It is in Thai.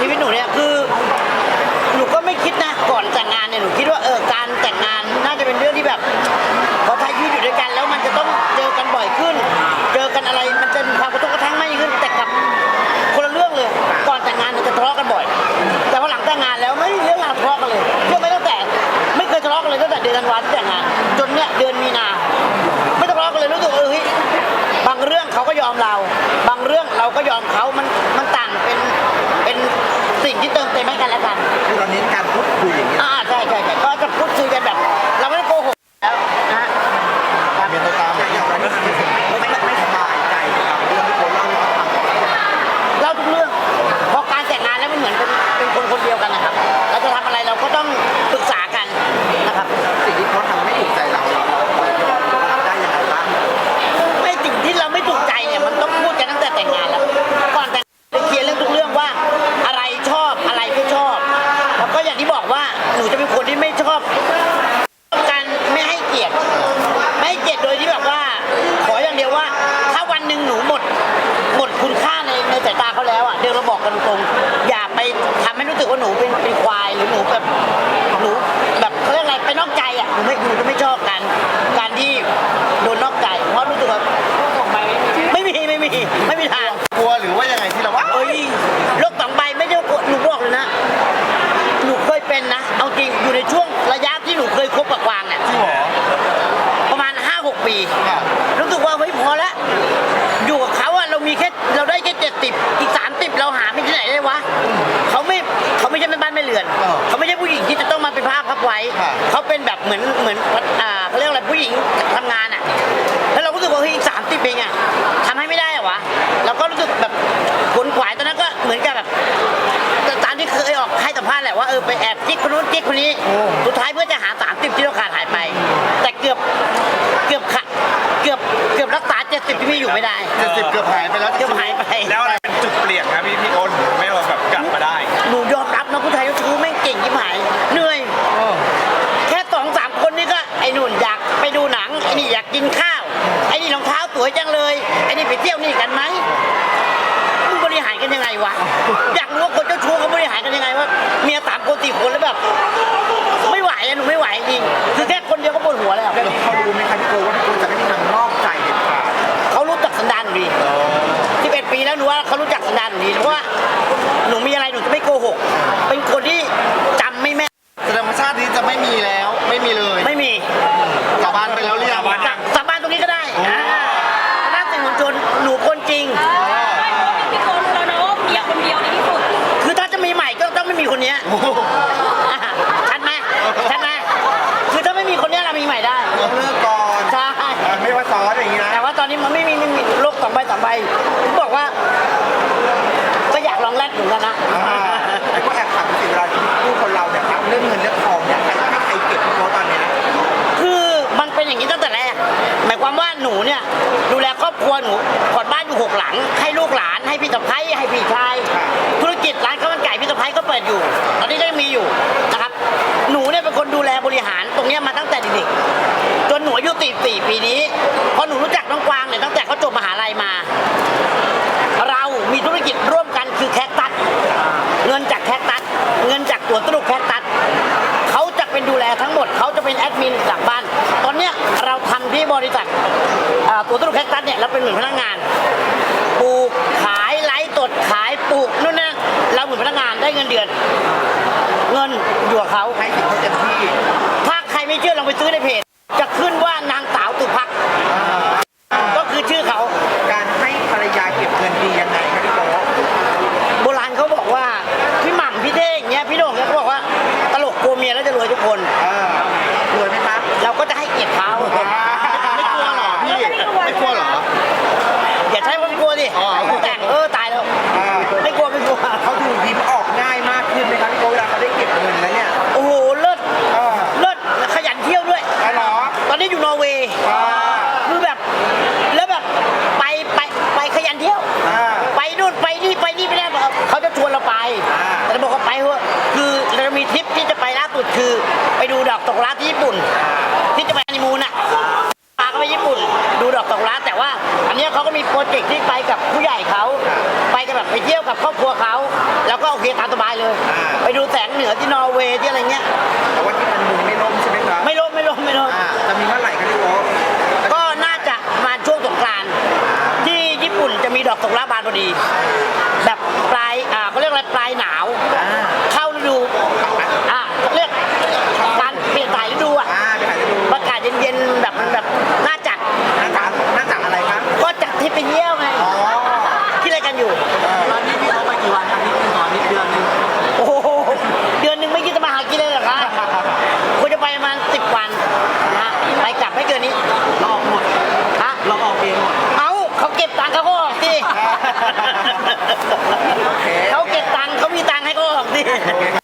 ชีวิตหนูเนี่ยคือ หนูก็ไม่คิดนะก่อนแต่งงานเนี่ยหนูคิดว่าเออการแต่งงานน่าจะเป็นเรื่องที่แบบพอใช้ชีวิตอยู่ด้วยกัน แล้วมันจะต้องเจอกันบ่อยขึ้น เจอกันอะไรมันจะมีความกระทบกระทั่งมากยิ่ขึ้นแต่กับคนละเรื่องเลย ก่อนแต่งงานหนูจะทะเลาะกันบ่อย แต่พอหลังแต่งงานแล้วไม่เรื่องราวทะเลาะกันเลยเรื่องไม่ตั้งแต่ไม่เคยทะเลาะกันเลยตั้งแต่เดือนธันวาที่แต่งงาน จนเนี่ยเดือนมีนาไม่ทะเลาะกันเลยรู้สึกเออฮ้บางเรื่องเขาก็ยอมเรา บางเรื่องเราก็ยอมเขามัน กันและกันคือเราเน้นการพูดคุยอย่างนี้อ่าใช่ใช่ใช่ก็จะพูดคุยกันแบบ เราไม่ได้โกหกแล้วนะฮะเมียตามอย่างอย่างเราไม่ไม่ไม่สบายใจนะครับเรื่องที่โพสต์เล่าให้เราฟังเล่าทุกเรื่องเพราะการแต่งงานแล้วมันเหมือนเป็นเป็นคนคนเดียวกันนะครับ เราจะทำอะไรเราก็ต้องปรึกษากันนะครับ วะเราก็รู้สึกแบบขวนขวายตอนนั้นก็เหมือนกับแบบตามที่เคยออกให้สัมภาษณ์แหละว่าเออไปแอบกิ๊กคนนู้นกิ๊กคนนี้ สุดท้ายเพื่อจะหาสามสิบที่เราขาดหายไป แต่เกือบเกือบขาดเกือบเกือบรักษาเจ็ดสิบที่พี่อยู่ไม่ได้เจ็ดสิบเกือบหายไปแล้วเกือบหายไปแล้วอะไรเป็นจุดเปลี่ยนครับพี่พี่โอนไม่เอาแบบกลับมาได้หนู วะ อยากรู้ว่าคนเจ้าชู้เขาบริหารกันยังไงวะเมียสามคนสี่คนแล้วแบบ ไม่ไหวอะหนูไม่ไหวจริงคือแค่คนเดียวก็ปวดหัวแล้วแล้วเขารู้ไหมครับพี่โกว่าพี่โกจะไม่มีทางนอกใจเด็ดขาดเขารู้จักสันดานหนูดี11ปีแล้วหนูว่าเขารู้จักสันดานหนูดีเพราะว่าหนูมีอะไร ม่มีคนเนี้ยโอ้โหอ่าชัดไหมชัดไหมคือถ้าไม่มีคนเนี้ยเรามีใหม่ได้ต้องเลิกก่อนใช่อะไม่ว่าซ้อนอย่างนี้นะแต่ว่าตอนนี้มันไม่มีไม่มีโลกสองใบสามใบผมบอกว่า ก็อยากลองแลกเหมือนกันนะอ่าแต่ก็แอบถามสิเวลาที่คู่คนเราเนี่ยครับเรื่องเงินเรื่องทองเนี่ยใครให้ใครเก็บพี่โกตอนเนี้ยคือมันเป็นอย่างนี้ตั้งแต่แรกหมายความว่าหนูเนี่ยดูแลครอบครัวหนูผ่อนบ้านอยู่หกหลัง ให้ลูกหลานให้พี่สะพ้ายให้พี่ชายธุรกิจร้านข้าวมันไก่ พี่สะพ้ายก็เปิดอยู่ ตอนนี้ก็ยังมีอยู่นะครับ หนูเนี่ยเป็นคนดูแลบริหารตรงเนี้ยมาตั้งแต่เด็กๆจนหนูอายุ44ปีนี้พอหนูรู้จักน้องกวางเนี่ยตั้งแต่เขาจบมหาลัยมา เรามีธุรกิจร่วมกันคือแคคตัสเงินจากแคคตัสเงินจากตัวตลุกแคคตัสเขาจะเป็นดูแลทั้งหมดเขาจะเป็นแอดมินหลังบ้าน ตอนเนี้ยเราทำที่บริษัทตัวตลุกแคคตัสเนี่ยเราเป็นเหมือนพนักงานปลูก ทริปที่จะไปล่าสุดคือ ไปดูดอกตกร้านที่ญี่ปุ่น ที่จะไปฮันนีมูนอะพาเขาไปญี่ปุ่น ดูดอกตกร้านแต่ว่า อันเนี้ยเขาก็มีโปรเจกต์ที่ไปกับผู้ใหญ่เขาไปกันแบบไปเที่ยวกับครอบครัวเขาแล้วก็โอเคตามสบายเลย ไปดูแสงเหนือที่นอร์เวย์ที่อะไรเงี้ยแต่ว่าที่มันมุนไม่ล่มใช่ไหมครับไม่ล้มไม่ ตอนนี้พี่เขาไปกี่วันครับนิดนึงตอนิดเดือนนึงโอ้โหเดือนหนึ่งไม่คิดจะมาหากินเลยหรอคะควรจะไปประมาณสิบวันนะไปกลับไม่เกินนี้ เราออกหมดฮะ เราออกเองหมด เอ้าเขาเก็บตังค์เขาออกสิ เขาเก็บตังค์เขามีตังค์ให้ก็ออกสิ โ